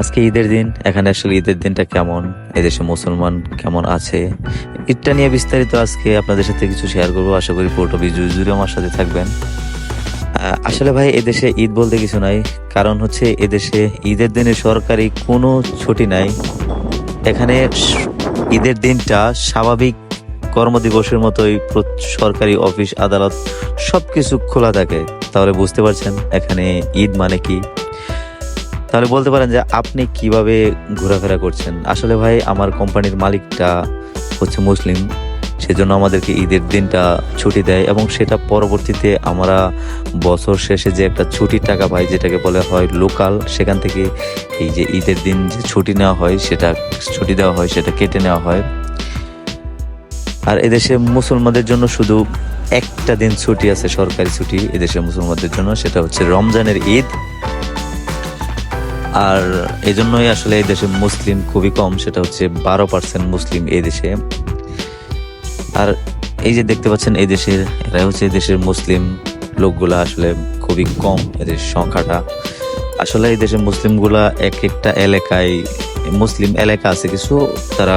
আজকে ঈদের দিন, এখানে আসলে ঈদের দিনটা কেমন? এদেশে মুসলমান কেমন আছে? ঈদটা নিয়ে বিস্তারিত আজকে আপনাদের সাথে কিছু শেয়ার করব। আশা করি পুরোটা ভিডিও জুড়ে আমার সাথে থাকবেন। আসলে ভাই, এদেশে ঈদ বলতে কিছু নাই। কারণ হচ্ছে এদেশে ঈদের দিনে সরকারি কোনো ছুটি নাই। এখানে ঈদের দিনটা স্বাভাবিক কর্মদিবসের মতোই সরকারি অফিস, আদালত সবকিছু খোলা থাকে। তাহলে বুঝতে পারছেন, এখানে ঈদ মানে কি? তাহলে বলতে পারেন যে আপনি কীভাবে ঘোরাফেরা করছেন? আসলে ভাই, আমার কোম্পানির মালিকটা হচ্ছে মুসলিম। সেজন্য আমাদেরকে ঈদের দিনটা ছুটি দেয় এবং সেটা পরবর্তীতে আমরা বছর শেষে যে একটা ছুটির টাকা পাই, যেটাকে বলে হয় লোকাল, সেখান থেকে এই যে ঈদের দিন যে ছুটি নেওয়া হয়, সেটা ছুটি দেওয়া হয়, সেটা কেটে নেওয়া হয়। আর এদেশে মুসলমানদের জন্য শুধু একটা দিন ছুটি আছে, সরকারি ছুটি এদেশের মুসলমানদের জন্য, সেটা হচ্ছে রমজানের ঈদ। আর এই জন্যই আসলে এই দেশে মুসলিম খুবই কম, সেটা হচ্ছে বারো পার্সেন্ট মুসলিম এই দেশে। আর এই যে দেখতে পাচ্ছেন এই দেশের এরা হচ্ছে দেশের মুসলিম লোকগুলা আসলে খুবই কম, এদের সংখ্যাটা। আসলে এই দেশের মুসলিমগুলা এক একটা এলাকায়, মুসলিম এলাকা আছে কিছু, তারা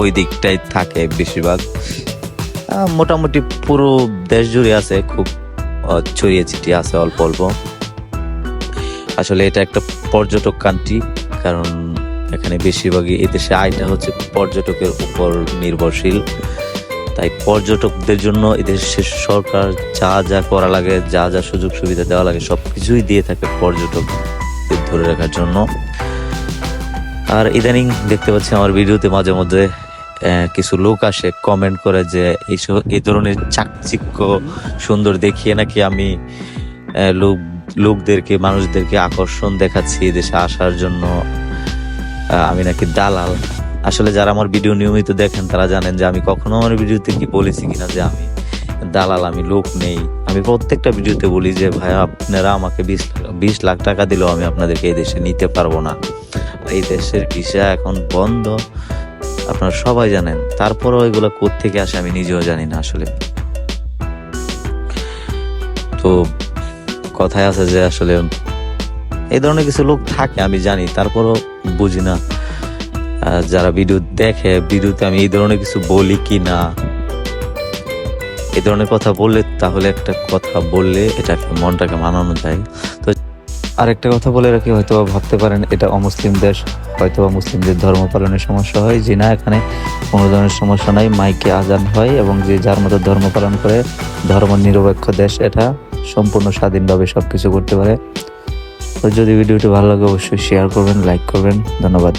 ওই দিকটাই থাকে বেশিরভাগ। মোটামুটি পুরো দেশ জুড়ে আছে, খুব ছড়িয়ে ছিটিয়ে আছে অল্প অল্প। আসলে এটা একটা পর্যটক কান্ট্রি কারণ এখানে বেশিরভাগই এদেশে আয়টা হচ্ছে পর্যটকের উপর নির্ভরশীল। তাই পর্যটকদের জন্য এদেশের সরকার যা যা করা লাগে, যা যা সুযোগ সুবিধা দেওয়া লাগে সব কিছুই দিয়ে থাকে পর্যটকদের ধরে রাখার জন্য। আর ইদানিং দেখতে পাচ্ছি আমার ভিডিওতে মাঝে মধ্যে কিছু লোক আসে কমেন্ট করে যে, এইসব, এই ধরনের চাকচিক্য সুন্দর দেখিয়ে নাকি আমি লোক লোকদেরকে, মানুষদেরকে আকর্ষণ দেখাচ্ছি দেশে আসার জন্য। আমি নাকি দালাল। আসলে যারা আমার ভিডিও নিয়মিত দেখেন, তারা জানেন যে আমি কখনো আমার ভিডিওতে কি বলেছি কিনা যে আমি দালাল, আমি লোক নেই। আমি প্রত্যেকটা ভিডিওতে বলি যে, ভাই, আপনারা আমাকে বিশ বিশ লাখ টাকা দিলেও আমি আপনাদেরকে এই দেশে নিতে পারব না। এই দেশের ভিসা এখন বন্ধ। আপনারা সবাই জানেন, তারপরেও এগুলো থেকে আসে আমি নিজেও জানি না আসলে। তো কথায় আছে যে আসলে এই ধরনের কিছু লোক থাকে, আমি জানি। তারপরও বুঝি না যারা ভিডিও দেখে ভিডিওতে আমি এই ধরনের কিছু বলি কি না। এই ধরনের কথা বললে তাহলে একটা কথা বললে এটাকে, মনটাকে মানানো যায়। তো আরেকটা কথা বলে রাখি হয়তো ভাবতে পারেন, এটা অমুসলিম দেশ হয়তো মুসলিমদের ধর্ম পালনের সমস্যা হয়। যে না, এখানে কোনো ধরনের সমস্যা নাই, মাইকে আজান হয় এবং যে যার মতো ধর্ম পালন করে, ধর্ম নিরপেক্ষ দেশ এটা সম্পূর্ণ স্বাধীনভাবে সব কিছু করতে পারে। তো যদি ভিডিওটি ভালো লাগে, অবশ্যই শেয়ার করবেন লাইক করবেন। ধন্যবাদ।